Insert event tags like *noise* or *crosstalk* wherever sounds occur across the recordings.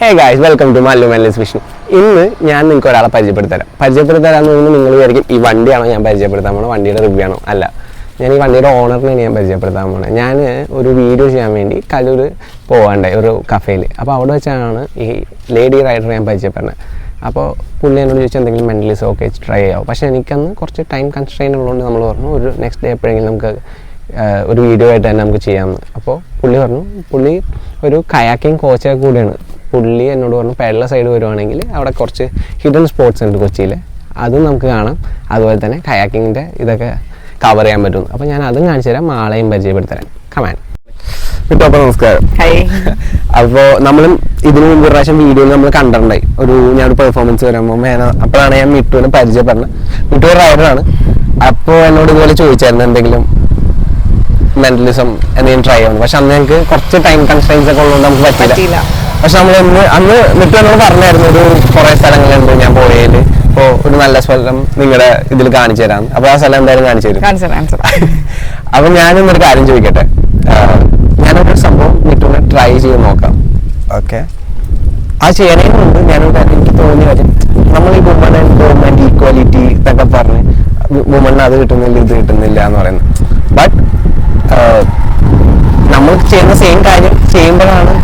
Hey guys welcome to Mallu മെല്ലസ് Vishnu ഇന്ന് ഞാൻ നിങ്ങൾക്ക് ഒരാളെ പരിചയപ്പെടുത്തരാം. പരിചയപ്പെടുത്തരാന്ന് പറയുമ്പോൾ നിങ്ങൾ വിചാരിക്കും ഈ വണ്ടിയാണോ ഞാൻ പരിചയപ്പെടുത്താൻ പോണോ വണ്ടിയുടെ റിവ്യൂ ആണോ? അല്ല. ഞാൻ ഈ വണ്ടിയുടെ ഓണറിനെ ഞാൻ പരിചയപ്പെടുത്താൻ പോണത്. ഞാൻ ഒരു വീഡിയോ ചെയ്യാൻ വേണ്ടി കലൂർ പോകാണ്ടായി ഒരു കഫേയിൽ അപ്പോൾ അവിടെ വെച്ചാണ് ഈ ലേഡി റൈഡറെ ഞാൻ പരിചയപ്പെടുന്നത്. അപ്പോൾ പുള്ളി എന്നോട് ചോദിച്ചാൽ എന്തെങ്കിലും മെന്റലിസ് ഓക്കെ ട്രൈ ചെയ്യാവും? പക്ഷേ എനിക്കന്ന് കുറച്ച് ടൈം കൺസ്ട്രെയിൻ ഉള്ളതുകൊണ്ട് നമ്മൾ പറഞ്ഞു ഒരു നെക്സ്റ്റ് ഡേ എപ്പോഴെങ്കിലും നമുക്ക് ഒരു വീഡിയോ ആയിട്ട് തന്നെ നമുക്ക് ചെയ്യാമെന്ന് അപ്പോൾ പുള്ളി പറഞ്ഞു പുള്ളി ഒരു കയാക്കിങ് കോച്ചൊക്കെ കൂടെയാണ്. പുള്ളി എന്നോട് പറഞ്ഞു പേരള സൈഡ് വരുവാണെങ്കിൽ അവിടെ കുറച്ച് ഹിഡൻ സ്പോട്ട്സ് ഉണ്ട് കൊച്ചിയിൽ അതും നമുക്ക് കാണാം. അതുപോലെ തന്നെ കയാക്കിങ്ങിന്റെ ഇതൊക്കെ കവർ ചെയ്യാൻ പറ്റും. അപ്പോൾ ഞാൻ അതും കാണിച്ചു തരാം ആളെയും പരിചയപ്പെടുത്തരാം കമാൻ ഇപ്പോൾ അപ്പോൾ നമസ്കാരം. അപ്പോൾ നമ്മളും ഇതിനു മുമ്പ് ഒരു പ്രാവശ്യം വീഡിയോ നമ്മൾ കണ്ടിട്ടുണ്ടായി. ഒരു ഞാനൊരു പെർഫോമൻസ് വരുമ്പോൾ മേന അപ്പോഴാണ് ഞാൻ മിട്ടുവിനെ പരിചയപ്പെടുന്നത്. മിട്ടു ഒരു റൈഡറാണ് അപ്പോൾ എന്നോട് ഇതുപോലെ ചോദിച്ചായിരുന്നു എന്തെങ്കിലും മെന്റലിസം എന്തെങ്കിലും ട്രൈ ചെയ്യണം. പക്ഷെ അന്ന് ഞങ്ങൾക്ക് കുറച്ച് ടൈം കൺസ്ട്രെയിൻസ് ഒക്കെ ഉള്ളതുകൊണ്ട് നമുക്ക് പറ്റില്ല പറ്റിയില്ല. പക്ഷെ നമ്മൾ ഇന്ന് അന്ന് മിട്ടു എന്നോട് പറഞ്ഞായിരുന്നു ഒരു കുറേ സ്ഥലങ്ങളുണ്ട് ഞാൻ പോയതിൽ അപ്പോൾ ഒരു നല്ല സ്ഥലം നിങ്ങളുടെ ഇതിൽ കാണിച്ചു തരാം. അപ്പോൾ ആ സ്ഥലം എന്തായാലും കാണിച്ചു തരും. *laughs* അപ്പൊ ഞാനൊന്നൊരു കാര്യം ചോദിക്കട്ടെ? ഞാനൊരു സംഭവം മിട്ടുവിനെ ട്രൈ ചെയ്ത് നോക്കാം. ഓക്കെ. ആ ചെയ്യണേ മുമ്പ് ഞാനൊരു കാര്യം എനിക്ക് തോന്നി വരും നമ്മൾ ഈ വുമൺ ആൻഡ് ഗവൺമെന്റ് ഈക്വാലിറ്റി എന്നൊക്കെ പറഞ്ഞ് വുമണിന് അത് കിട്ടുന്നില്ല ഇത് കിട്ടുന്നില്ല എന്ന് പറയുന്നത്. ബട്ട് നമ്മൾ ചെയ്യുന്ന സെയിം കാര്യം ചെയ്യുമ്പോഴാണ്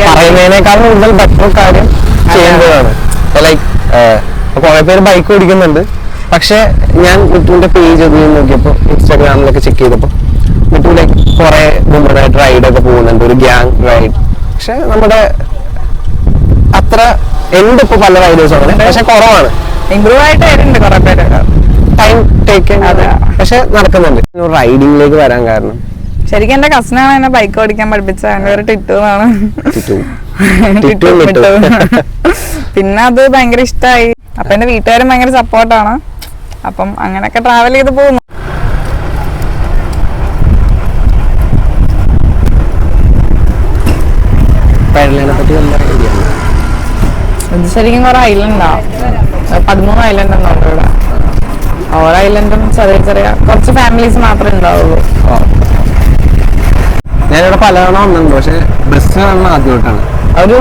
പറയുന്നതിനേക്കാൾ കൂടുതൽ ബെറ്റർ കാര്യം ചെയ്യുമ്പോഴാണ്. ലൈക്ക് കുറെ പേര് ബൈക്ക് ഓടിക്കുന്നുണ്ട്. പക്ഷെ ഞാൻ മിറ്റുവിന്റെ പേജ് അത് നോക്കിയപ്പോൾ ഇൻസ്റ്റാഗ്രാമിലൊക്കെ ചെക്ക് ചെയ്തപ്പോൾ മിറ്റു ലൈക്ക് കുറെ വുമണായിട്ട് റൈഡ് ഒക്കെ പോകുന്നുണ്ട് ഒരു ഗ്യാങ് റൈഡ് പക്ഷെ നമ്മുടെ അത്ര ഉണ്ട് ഇപ്പൊ പല റൈഡേഴ്സ് അങ്ങനെ പക്ഷെ കുറവാണ്. ഇമ്പ്രൂവ് ആയിട്ട് വരുന്നുണ്ട് കുറെ പേര് ടൈം ടേക്ക് അതെ. പക്ഷെ നടക്കുന്നുണ്ട്. റൈഡിങ്ങിലേക്ക് വരാൻ കാരണം. ശരിക്കും എന്റെ കസിനാണ് എന്നെ ബൈക്ക് ഓടിക്കാൻ പഠിപ്പിച്ചാണ് അവന്റെ പേര് ടിറ്റു എന്നാണ്. *laughs* പിന്നെ അത് ഭയങ്കര ഇഷ്ടമായി അപ്പൊ എന്റെ വീട്ടുകാരും ഭയങ്കര സപ്പോർട്ടാണ് അപ്പം അങ്ങനെയൊക്കെ ട്രാവൽ ചെയ്ത് പോകുന്നു. ഇത് ശരിക്കും കുറെ ഐലൻഡാ പതിമൂന്ന് ഐലൻഡ് ഉണ്ടോ ഇവിടെ. ഓരോ ഐലൻഡും ചെറിയ ചെറിയ കുറച്ച് ഫാമിലീസ് മാത്രമേ ഉണ്ടാവുള്ളൂ. ഞാനിവിടെ പലതവണ വന്നിട്ടുണ്ട് പക്ഷെ ബസ് വന്ന ആദ്യമായിട്ടാണ്. ഒരു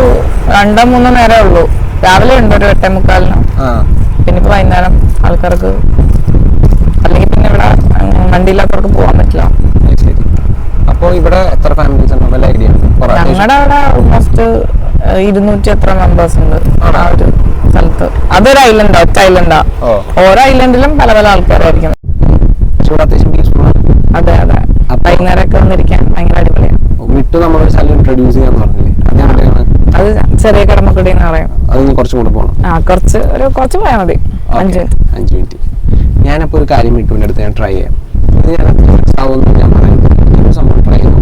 രണ്ടോ മൂന്നോ നേരമേ ഉള്ളൂ. രാവിലെ ഉണ്ട് ഒരു എട്ടേ മുക്കാലിന്. പിന്നെ ഇപ്പൊ വൈകുന്നേരം ആൾക്കാർക്ക് അല്ലെങ്കിൽ പിന്നെ ഇവിടെ വണ്ടിയില്ലാത്തവർക്ക് പോകാൻ പറ്റില്ല. അപ്പോൾ ഇവിടെ എത്ര ഫാമിലീസ് ഉണ്ട്? ഐഡിയ ഞങ്ങളുടെ അവിടെ ഓൾമോസ്റ്റ് ഇരുന്നൂറ്റി എത്ര മെമ്പേഴ്സ് ഉണ്ട്. ആ ഒരു അതൊരു ഐലൻഡാ ഒറ്റ ഐലൻഡാ ഓരോ ഐലൻഡിലും പല പല ആൾക്കാരായിരിക്കും. അതെ അതെ. വൈകുന്നേരമൊക്കെ വന്നിരിക്കാൻ ഭയങ്കര അടിപൊളിയാണ് വിട്ടു നമ്മളൊരു സ്ഥലം ഇൻട്രൊഡ്യൂസ് ചെയ്യാന്ന് പറഞ്ഞില്ലേ? അത് ചെറിയ കടമക്കുടി എന്ന് പറയും. അതൊന്ന് കുറച്ചും കൂടെ പോകണം ആ കുറച്ച് ഒരു കുറച്ച് പോയാൽ മതി. അഞ്ച് മിനിറ്റ്. അഞ്ച് മിനിറ്റ്. ഞാനപ്പോൾ ഒരു കാര്യം മിട്ടുവിന്റെ അടുത്ത് ഞാൻ ട്രൈ ചെയ്യാം. ഇത് ഞാൻ ഞാൻ പറയുന്നത് ഒരു സംഭവം ട്രൈ ചെയ്തു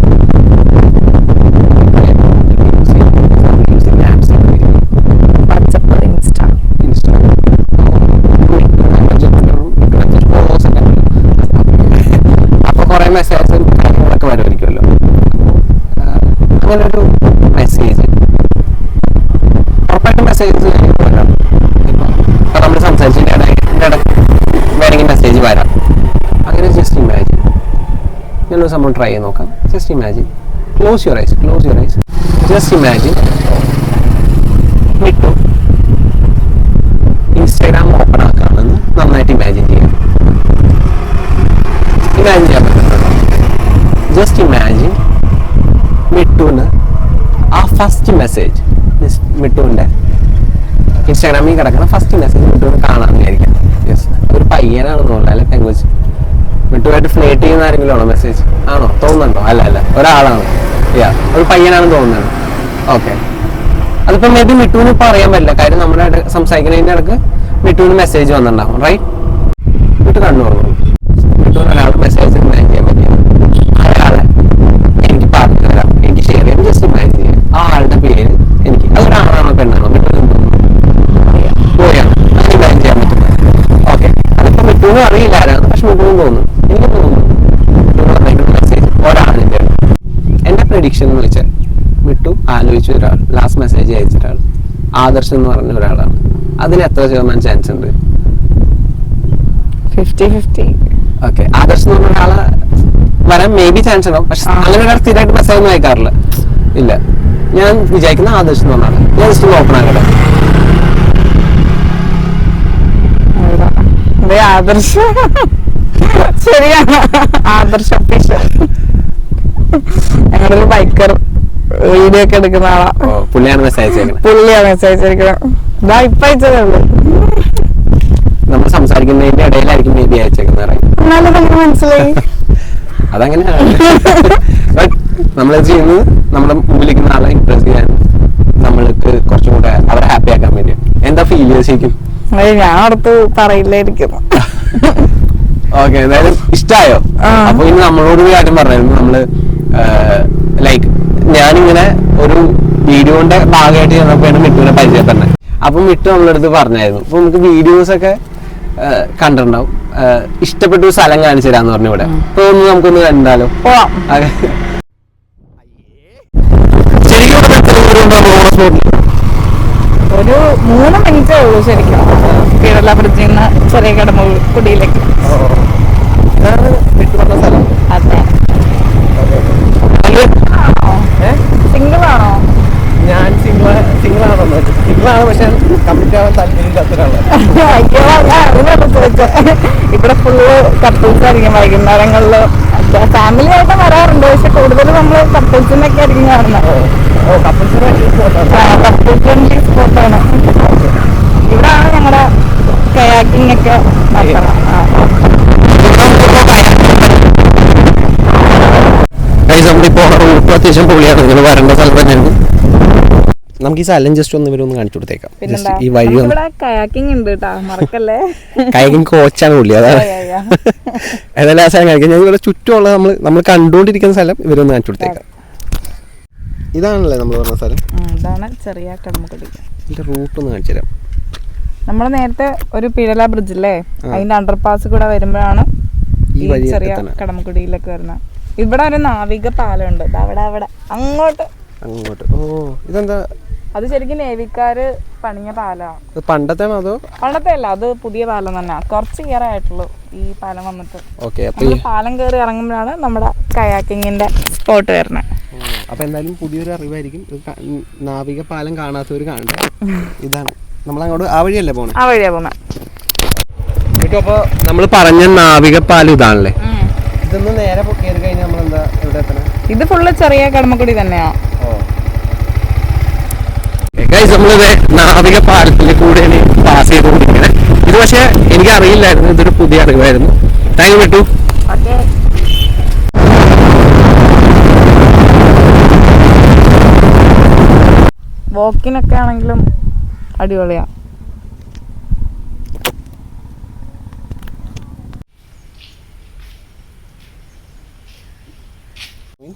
വാട്സപ്പ് ഇൻസ്റ്റ അപ്പൊ കുറെ മെസ്സേജും കാര്യങ്ങളൊക്കെ വരുമായിരിക്കുമല്ലോ. അങ്ങനൊരു മെസ്സേജ് ഉറപ്പായിട്ടും മെസ്സേജ് വരാം ഇപ്പൊ നമ്മൾ സംസാരിച്ചതിന്റെ ഇടയിൽ ഇടയ്ക്ക് വേണമെങ്കിൽ മെസ്സേജ് വരാം. അങ്ങനെ ജസ്റ്റ് ഇമാജിൻ ഞാനൊരു സംഭവം ട്രൈ ചെയ്ത് നോക്കാം. Just imagine close your eyes close your eyes just imagine വിട്ടു ഇൻസ്റ്റാഗ്രാം ഓപ്പൺ ആക്കാമെന്ന് നന്നായിട്ട് ഇമാജിൻ ചെയ്യാം. ഇമാജിൻ ചെയ്യാൻ ജസ്റ്റ് ഇമാജിൻ മിട്ടുവിന് ആ ഫസ്റ്റ് മെസ്സേജ് മിട്ടുവിന്റെ ഇൻസ്റ്റാഗ്രാമിൽ കിടക്കുന്ന ഫസ്റ്റ് മെസ്സേജ് മിട്ടുവിന് കാണാൻ വിചാരിക്കാം. യെസ് ഒരു പയ്യനാണെന്ന് തോന്നുന്നു അല്ലെ പെങ്കുച്ച്? മിട്ടുമായിട്ട് ഫ്ലേറ്റ് ചെയ്യുന്ന ആരെങ്കിലും ആണോ മെസ്സേജ് ആണോ? തോന്നുന്നുണ്ടോ? അല്ല അല്ല ഒരാളാണ്. യാ ഒരു പയ്യനാണെന്ന് തോന്നുന്നത് ഓക്കെ അതിപ്പോൾ മേ ബി മിട്ടുവിന് ഇപ്പോൾ അറിയാൻ പറ്റില്ല. കാര്യം നമ്മുടെ സംസാരിക്കുന്നതിന്റെ ഇടയ്ക്ക് മിട്ടുവിന് മെസ്സേജ് വന്നിട്ടുണ്ടാകും റൈറ്റ് മിട്ടു കണ്ണു തുറന്നു മിട്ടുവിന് ഒരാൾ മെസ്സേജ് ഇമാജിൻ ചെയ്യാൻ പറ്റിയ അയാളെ എനിക്ക് പറഞ്ഞു തരാം എനിക്ക് ഷെയർ ചെയ്യാം ജസ്റ്റ് ഇമാജിൻ ചെയ്യാം ആ ആളുടെ പേര് എനിക്ക് അതൊരാണാണോ പെണ്ണാണോ മിട്ടുവിന് പോയാണ് അത് ഇമാജിൻ ചെയ്യാൻ പറ്റുന്നത് ഓക്കെ മിട്ടുവിനും അറിയില്ല ആരാണ് പക്ഷെ മുഖം തോന്നുന്നു. എനിക്ക് തോന്നുന്നു. മെസ്സേജ് ഒരാളിന്റെ എന്റെ പ്രഡിക്ഷൻ എന്ന് വെച്ചാൽ വിട്ടു ആലോചിച്ച ഒരാൾ ലാസ്റ്റ് മെസ്സേജ് അയച്ച ഒരാൾ ആദർശം എന്ന് പറഞ്ഞ ഒരാളാണ്. അതിന് എത്ര ശതമാനം ചാൻസ് ഉണ്ട്? ഫിഫ്റ്റി ഫിഫ്റ്റി ഓക്കെ ആദർശ് എന്ന് പറഞ്ഞ ഒരാളെ വരാൻ മേ ബി ചാൻസ് ഉണ്ടാവും. പക്ഷെ. അങ്ങനെ ഒരാൾ സ്ഥിരമായിട്ട് മെസ്സേജ് ഒന്നും അയക്കാറില്ല. ഇല്ല. ഞാൻ വിചാരിക്കുന്ന ആദർശം എന്ന് പറഞ്ഞാൽ ഞാൻ ജസ്റ്റ് ഓപ്പൺ ആക്കട്ടെ ഇവിടെ. ദേ ആദർശ. ശരിയാണ്. ആദർശ ഒഫീഷ്യൽ ഞങ്ങളുടെ ഒരു ബൈക്കർ വീഡിയോ ഒക്കെ എടുക്കുന്ന ആളാ. പുള്ളിയാണ് മെസ്സേജ് പുള്ളിയാണ് പുള്ളിയാ മെസ്സേജ് അയച്ചിരിക്കണം ഇതാ ഇപ്പൊ അയച്ചതേ ഉള്ളൂ. നമ്മൾ സംസാരിക്കുന്നതിന്റെ ഇടയിലായിരിക്കും മേ ബി അയച്ചേക്കുന്നത് മനസ്സിലായി. *laughs* അതങ്ങനെയാണ്. നമ്മളത് ചെയ്യുന്നത് നമ്മുടെ മുമ്പിലിരിക്കുന്ന ആളെ ഇംപ്രസ് ചെയ്യാൻ നമ്മൾക്ക് കുറച്ചും കൂടെ അവരെ ഹാപ്പി ആക്കാൻ വേണ്ടി എന്താ ഫീൽ ചെയ്ത് ശരിക്കും? ഞാൻ അടുത്ത് പറയില്ലായിരിക്കുന്നു ഓക്കെ എന്തായാലും ഇഷ്ടായോ. അപ്പൊ ഇനി നമ്മളോട് ഒരു കാര്യം പറഞ്ഞായിരുന്നു. നമ്മൾ ലൈക്ക് ഞാനിങ്ങനെ ഒരു വീഡിയോന്റെ ഭാഗമായിട്ട് ചെന്നപ്പോഴാണ് മിട്ടുവിനെ പരിചയപ്പെടുന്നത്. അപ്പൊ മിട്ടു നമ്മളടുത്ത് പറഞ്ഞായിരുന്നു. അപ്പൊ നമുക്ക് വീഡിയോസ് ഒക്കെ കണ്ടിട്ടുണ്ടാവും. ഇഷ്ടപ്പെട്ട ഒരു സ്ഥലം കാണിച്ചു തരാന്ന് പറഞ്ഞു ഇവിടെ. അപ്പൊ ഒന്ന് നമുക്കൊന്ന് കണ്ടാലോ. ശരിക്കും ഒരു മൂന്ന് മിനിറ്റേ ഉള്ളൂ ശരിക്കും. കീഴല്ല ബ്രിഡ്ജിൽ നിന്ന് ചെറിയ കടമുടിയിലേക്ക് കുടിയിലേക്ക്. അതെ. ഞാൻ പക്ഷെ കമ്മിറ്റ് ആവാൻ ഇവിടെ ഫുള്ള് കപ്പിൾസ് ആയിരിക്കും. വൈകുന്നേരങ്ങളിൽ ഫാമിലി ആയിട്ട് വരാറുണ്ട്. പക്ഷെ കൂടുതൽ നമ്മൾ കപ്പിൾസിനൊക്കെ ആയിരിക്കും കാണുന്നത് കപ്പിൾസിന് കപ്പിൾ ഫ്രണ്ട്ലി സ്പോട്ടാണ് ഇവിടാണ് ഞങ്ങളുടെ കയാക്കിംഗ് ഒക്കെ. നമ്മളിപ്പോ റൂട്ട് അത്യാവശ്യം പൊളിയാണ്. നിങ്ങൾ വരേണ്ട സ്ഥലം തന്നെയാണ്. നമുക്ക് ഈ സ്ഥലം ജസ്റ്റ് ഒന്ന് ഇവരൊന്ന് കാണിച്ചു കൊടുത്തേക്കാം. ജസ്റ്റ് ഈ വഴി കയാക്കിംഗ് ഉണ്ട് മറക്കല്ലേ? കോച്ചാണ് പുള്ളി. അതാണ്. ഏതായാലും ആ സ്ഥലം കാണിക്കാം ഞാൻ ഇവിടെ ചുറ്റുമുള്ള നമ്മൾ നമ്മൾ കണ്ടുകൊണ്ടിരിക്കുന്ന സ്ഥലം ഇവരൊന്ന് കാണിച്ചു കൊടുത്തേക്കാം. ഇതാണല്ലേ നമ്മൾ പറഞ്ഞ സ്ഥലം? ഇതാണ് ചെറിയ കടമുകടി ഇതിന്റെ റൂട്ട് ഒന്ന് കാണിച്ചു തരാം. നമ്മൾ നേരത്തെ ഒരു പിഴല ബ്രിഡ്ജ് അല്ലേ അതിന്റെ അണ്ടർപാസ് കൂടെ വരുമ്പോഴാണ് ഈ ചെറിയ കടമക്കുടിയിലൊക്കെ വരുന്നത് ഇവിടെ ഒരു നാവിക പാലമുണ്ട്. അവിടെ അവിടെ. അങ്ങോട്ട്. അങ്ങോട്ട്. ഓ ഇതെന്താ? അത് ശരിക്കും നേവിക്കാര് പണിഞ്ഞ പാലമാണ് പണ്ടത്തെ അതോ? പണ്ടത്തെ അല്ല അത് പുതിയ പാലം തന്നെ. കുറച്ച് ഇയർ ആയിട്ടുള്ളൂ ഈ പാലം വന്നിട്ട്. ഓക്കെ അപ്പൊ ഈ പാലം കയറി ഇറങ്ങുമ്പോഴാണ് നമ്മുടെ കയാക്കിങ്ങിന്റെ സ്പോട്ട് വരുന്നത് അപ്പൊ എന്തായാലും പുതിയൊരു അറിവായിരിക്കും. നാവിക പാലം കാണാത്തവർ കാണണ്ട? *laughs* ഇതാണ്. നമ്മൾ അങ്ങോട്ട് ആ വഴിയല്ലേ പോണേ? ആ വഴിയാ പോകുന്നത് കേട്ടോ അപ്പൊ നമ്മൾ പറഞ്ഞ നാവിക പാലം ഇതാണല്ലേ ഇതൊന്ന് നേരെ കയറി കഴിഞ്ഞാൽ നമ്മൾ എന്താ ഇവിടെ എത്തണം? ഇത് ഫുള്ള് ചെറിയ കടമക്കുടി തന്നെയാ. നമ്മളിത് നാവിക പാലത്തിന്റെ കൂടെയാണ് പാസ് ചെയ്തുകൊണ്ടിരിക്കുന്നത് ഇത് പക്ഷേ എനിക്ക് അറിയില്ലായിരുന്നു ഇതൊരു പുതിയ അറിവായിരുന്നു. താങ്ക് യു വിട്ടു ഓക്കെ വോക്കിനൊക്കെ ആണെങ്കിലും അടിപൊളിയാ.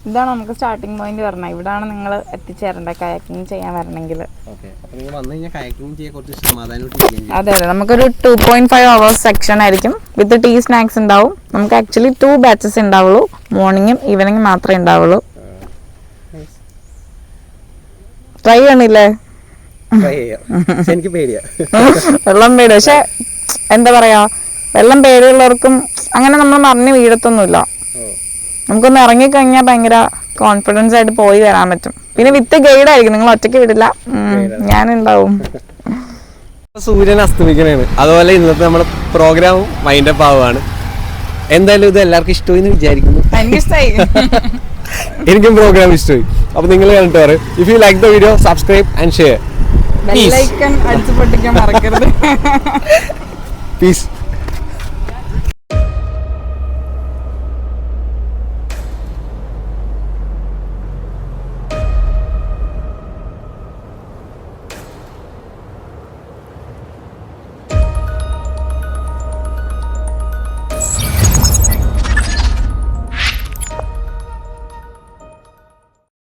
ഇതാണ് നമുക്ക് സ്റ്റാർട്ടിംഗ് പോയിന്റ് പറഞ്ഞത്. ഇവിടാണ് നിങ്ങൾ എത്തിച്ചേരേണ്ടത് കയാക്കിംഗ് ചെയ്യാൻ വരണമെങ്കിൽ അതെ അതെ. നമുക്കൊരു two point five hours section ആയിരിക്കും. വിത്ത് ടീ സ്നാക്സ് ഉണ്ടാവും. നമുക്ക് ആക്ച്വലി ടു ബാച്ചസ് ഉണ്ടാവുള്ളൂ. മോർണിംഗും ഈവനിങ്ങും മാത്രമേ ഉണ്ടാവുള്ളൂ. ട്രൈ ചെയ്യണില്ലേ? ട്രൈ ചെയ്യാം. എനിക്ക് പേടിയാ. വെള്ളം പേടി പക്ഷെ എന്താ പറയാ വെള്ളം പേടിയുള്ളവർക്കും അങ്ങനെ നമ്മൾ മറിഞ്ഞ് വീഴത്തൊന്നുമില്ല. നമുക്കൊന്ന് ഇറങ്ങിക്കഴിഞ്ഞാൽ ഭയങ്കര കോൺഫിഡൻസ് ആയിട്ട് പോയി വരാൻ പറ്റും. പിന്നെ വിത്ത് ഗൈഡ് ആയിരിക്കും നിങ്ങൾ ഒറ്റയ്ക്ക് വിടില്ല. ഞാനുണ്ടാവും. സൂര്യൻ അസ്തമിക്കണേണ്. അതുപോലെ ഇന്നത്തെ നമ്മുടെ പ്രോഗ്രാം മൈൻഡ് അപ്പ് ആവുകയാണ് എന്തായാലും ഇത് എല്ലാവർക്കും ഇഷ്ടമായി എന്ന് വിചാരിക്കുന്നു *laughs* എനിക്കും പ്രോഗ്രാം ഇഷ്ടമായി. അപ്പൊ നിങ്ങൾ കണ്ടിട്ട് പറയും. If you like the video subscribe and share മറക്കരുത്. പീസ്